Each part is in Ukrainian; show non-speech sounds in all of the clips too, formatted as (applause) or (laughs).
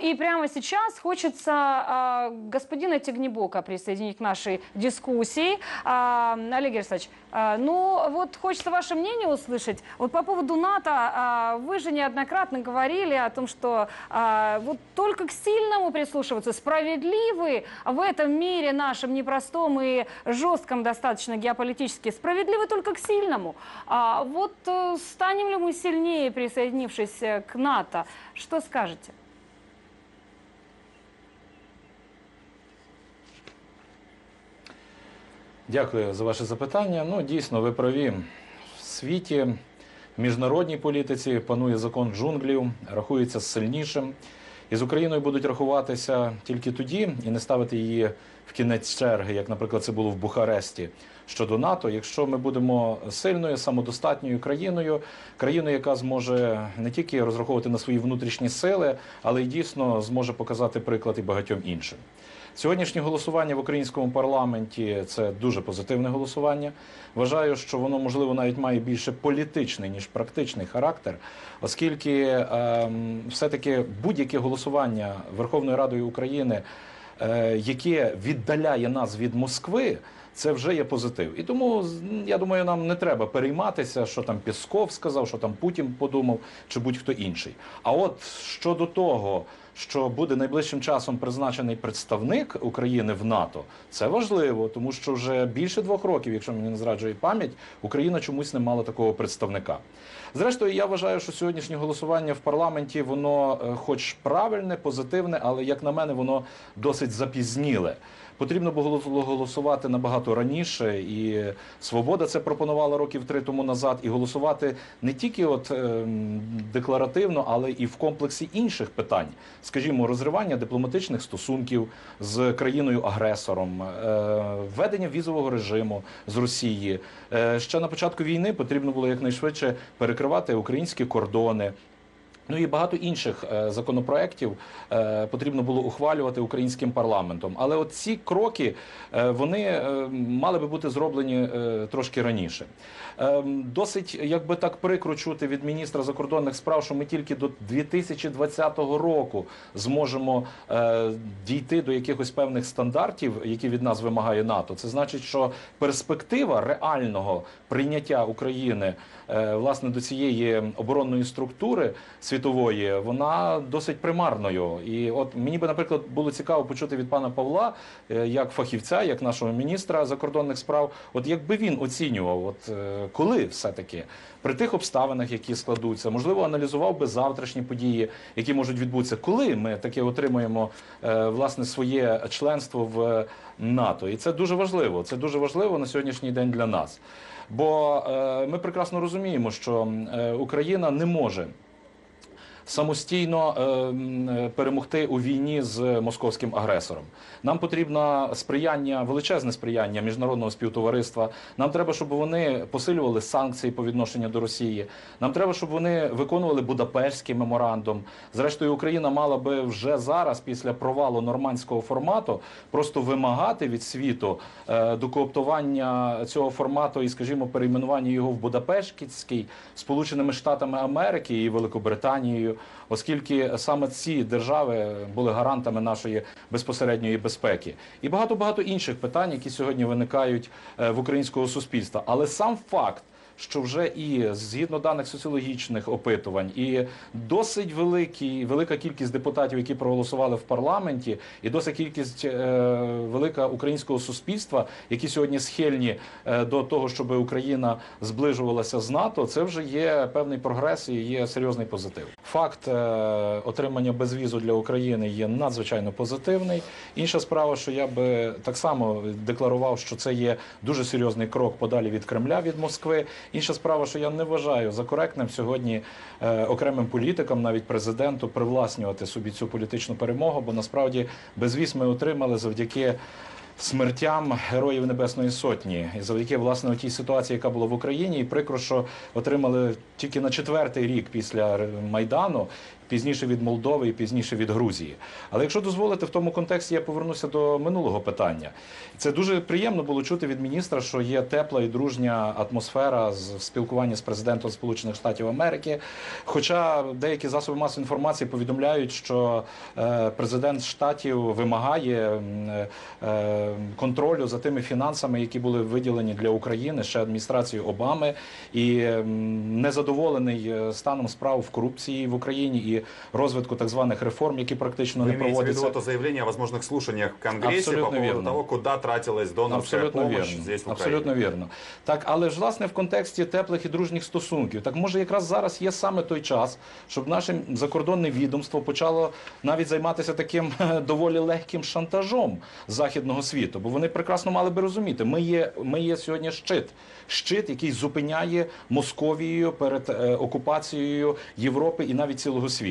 и прямо сейчас хочется а, господина Тегнебока присоединить к нашей дискуссии. А, Олег Герасович, а, ну вот хочется ваше мнение услышать. Вот по поводу НАТО, а, вы же неоднократно говорили о том, что а, вот только к сильному прислушиваться. Справедливы в этом мире нашем непростом и жестком достаточно геополитически, справедливы только к сильному. А вот э, станем ли мы сильнее, присоединившись э, к НАТО? Что скажете? Дякую за ваше запитання. Ну, дійсно, ви праві. В світі, в міжнародній політиці панує закон джунглів, рахується сильнішим. І з Україною будуть рахуватися тільки тоді і не ставити її в кінець черги, як, наприклад, це було в Бухаресті щодо НАТО. Якщо ми будемо сильною, самодостатньою країною, країною, яка зможе не тільки розраховувати на свої внутрішні сили, але й дійсно зможе показати приклад і багатьом іншим. Сьогоднішнє голосування в українському парламенті це дуже позитивне голосування. Вважаю, що воно можливо навіть має більше політичний ніж практичний характер, оскільки ем, все-таки будь-яке голосування Верховною Радою України, е, яке віддаляє нас від Москви. Це вже є позитив, і тому я думаю, нам не треба перейматися, що там Пісков сказав, що там Путін подумав, чи будь-хто інший. А от щодо того, що буде найближчим часом призначений представник України в НАТО, це важливо, тому що вже більше двох років, якщо мені не зраджує пам'ять, Україна чомусь не мала такого представника. Зрештою, я вважаю, що сьогоднішнє голосування в парламенті воно, е, хоч правильне, позитивне, але як на мене, воно досить запізніле. Потрібно було голосувати набагато раніше, і свобода це пропонувала років три тому назад. І голосувати не тільки от ем, декларативно, але і в комплексі інших питань, скажімо, розривання дипломатичних стосунків з країною-агресором, е, введення візового режиму з Росії. Е, ще на початку війни потрібно було якнайшвидше перекривати українські кордони. Ну і багато інших е, законопроєктів е, потрібно було ухвалювати українським парламентом. Але от ці кроки е, вони мали би бути зроблені трошки раніше. Досить, якби так прикро чути від міністра закордонних справ, що ми тільки до 2020 року зможемо дійти до якихось певних стандартів, які від нас вимагає НАТО. Це значить, що перспектива реального прийняття України власне до цієї оборонної структури світової, вона досить примарною. І от мені би, наприклад, було цікаво почути від пана Павла, е, як фахівця, як нашого міністра закордонних справ, от якби він оцінював, от е, коли все-таки при тих обставинах, які складуться, можливо, аналізував би завтрашні події, які можуть відбутися, коли ми таки отримуємо е, власне своє членство в НАТО, і це дуже важливо. Це дуже важливо на сьогоднішній день для нас. Бо е, ми прекрасно розуміємо, що е, Україна не може самостійно е, перемогти у війні з московським агресором. Нам потрібно сприяння, величезне сприяння міжнародного співтовариства. Нам треба, щоб вони посилювали санкції по відношенню до Росії. Нам треба, щоб вони виконували Будапештський меморандум. Зрештою, Україна мала би вже зараз, після провалу нормандського формату, просто вимагати від світу е, докооптування цього формату і, скажімо, перейменування його в Будапештський Сполученими Штатами Америки і Великобританією, оскільки саме ці держави були гарантами нашої безпосередньої безпеки, і багато багато інших питань, які сьогодні виникають е, в українського суспільства. Але сам факт. Що вже і згідно даних соціологічних опитувань, і досить великі, велика кількість депутатів, які проголосували в парламенті, і досить кількість е, велика українського суспільства, які сьогодні схильні е, до того, щоб Україна зближувалася з НАТО, це вже є певний прогрес і є серйозний позитив. Факт е, отримання безвізу для України є надзвичайно позитивний. Інша справа, що я би так само декларував, що це є дуже серйозний крок подалі від Кремля від Москви. Інша справа, що я не вважаю за коректним сьогодні е, окремим політикам, навіть президенту, привласнювати собі цю політичну перемогу, бо насправді безвіз ми отримали завдяки. Смертям героїв Небесної Сотні і завдяки власне тій ситуації, яка була в Україні, і прикро, що отримали тільки на четвертий рік після майдану, пізніше від Молдови і пізніше від Грузії. Але якщо дозволите, в тому контексті я повернуся до минулого питання. Це дуже приємно було чути від міністра, що є тепла і дружня атмосфера з в спілкуванні з президентом Сполучених Штатів Америки. Хоча деякі засоби масової інформації повідомляють, що е, президент штатів вимагає е, контролю за тими фінансами, які були виділені для України ще адміністрацією Обами, і незадоволений е, станом справ в корупції в Україні і розвитку так званих реформ, які практично Вы не имеете в виду проводяться. это заявление о возможных слушаниях в Конгрессе Абсолютно по поводу верно. того, куда тратилась донорская Абсолютно помощь вірно. здесь, в Украине? Абсолютно вірно. Так, але ж власне в контексті теплих і дружніх стосунків, так може якраз зараз є саме той час, щоб наше закордонне відомство почало навіть займатися таким (laughs) е, доволі легким шантажом західного світу, бо вони прекрасно мали би розуміти, ми є, ми є сьогодні щит, щит, який зупиняє Московією перед е, окупацією Європи і навіть цілого світу.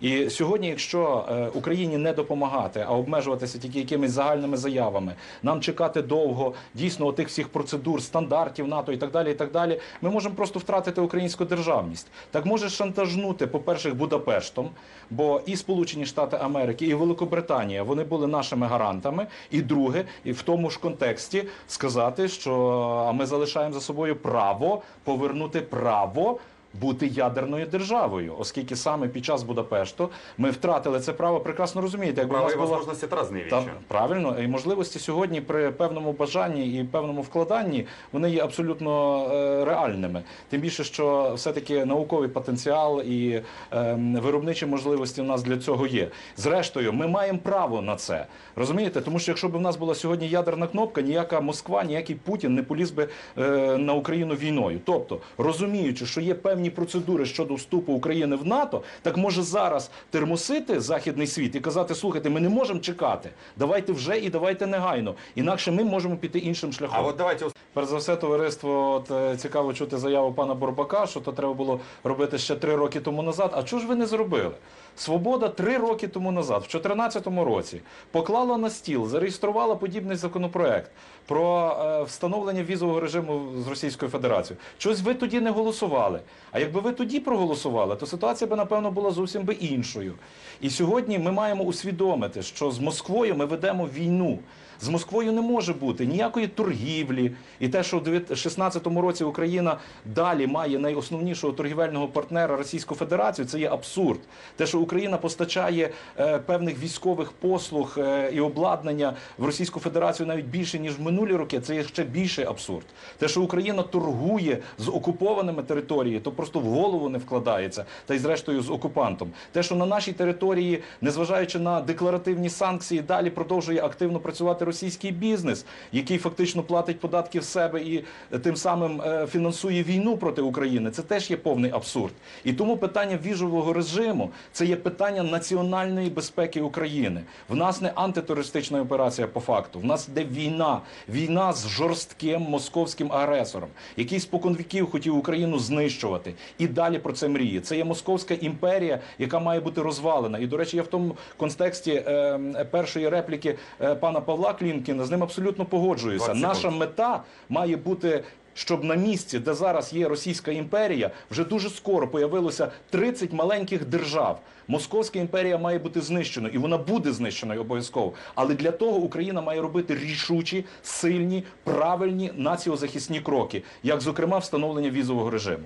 І сьогодні, якщо е, Україні не допомагати, а обмежуватися тільки якимись загальними заявами, нам чекати довго дійсно отих всіх процедур, стандартів НАТО і так далі. І так далі, ми можемо просто втратити українську державність. Так може шантажнути, по-перше, Будапештом, бо і Сполучені Штати Америки, і Великобританія вони були нашими гарантами. І друге, і в тому ж контексті сказати, що ми залишаємо за собою право повернути право. Бути ядерною державою, оскільки саме під час Будапешту ми втратили це право. Прекрасно розумієте, якби у нас була разные та правильно, і можливості сьогодні при певному бажанні і певному вкладанні вони є абсолютно е, реальними. Тим більше, що все-таки науковий потенціал і е, виробничі можливості у нас для цього є. Зрештою, ми маємо право на це. Розумієте? Тому що якщо б у нас була сьогодні ядерна кнопка, ніяка Москва, ніякий Путін не поліз би е, на Україну війною. Тобто, розуміючи, що є певні процедури щодо вступу України в НАТО, так може зараз термосити західний світ і казати: слухайте, ми не можемо чекати. Давайте вже і давайте негайно. Інакше ми можемо піти іншим шляхом. А вот давайте Перш за все, товариство, от е, цікаво чути заяву пана Бурбака, що то треба було робити ще три роки тому назад. А чого ж ви не зробили? Свобода три роки тому назад, в 2014 році, поклала на стіл, зареєструвала подібний законопроект про е, встановлення візового режиму з Російською Федерацією. Чогось ви тоді не голосували. А якби ви тоді проголосували, то ситуація би напевно була зовсім би іншою. І сьогодні ми маємо усвідомити, що з Москвою ми ведемо війну. З Москвою не може бути ніякої торгівлі, і те, що в 2016 році Україна далі має найосновнішого торгівельного партнера Російську Федерацію, це є абсурд. Те, що Україна постачає е, певних військових послуг е, і обладнання в Російську Федерацію навіть більше ніж в минулі роки, це є ще більший абсурд. Те, що Україна торгує з окупованими територіями, то просто в голову не вкладається, та й зрештою з окупантом. Те, що на нашій території, незважаючи на декларативні санкції, далі продовжує активно працювати російський бізнес, який фактично платить податки в себе і е, тим самим е, фінансує війну проти України. Це теж є повний абсурд. І тому питання віжового режиму це є питання національної безпеки України. В нас не антитерористична операція по факту. В нас йде війна, війна з жорстким московським агресором, який споконвіків хотів Україну знищувати і далі про це мріє. Це є московська імперія, яка має бути розвалена. І до речі, я в тому контексті е, першої репліки е, пана Павла Клімкіна з ним абсолютно погоджуюся. Наша мета має бути. Щоб на місці, де зараз є Російська імперія, вже дуже скоро появилося 30 маленьких держав. Московська імперія має бути знищеною, і вона буде знищеною обов'язково. Але для того Україна має робити рішучі, сильні, правильні націозахисні кроки, як зокрема встановлення візового режиму.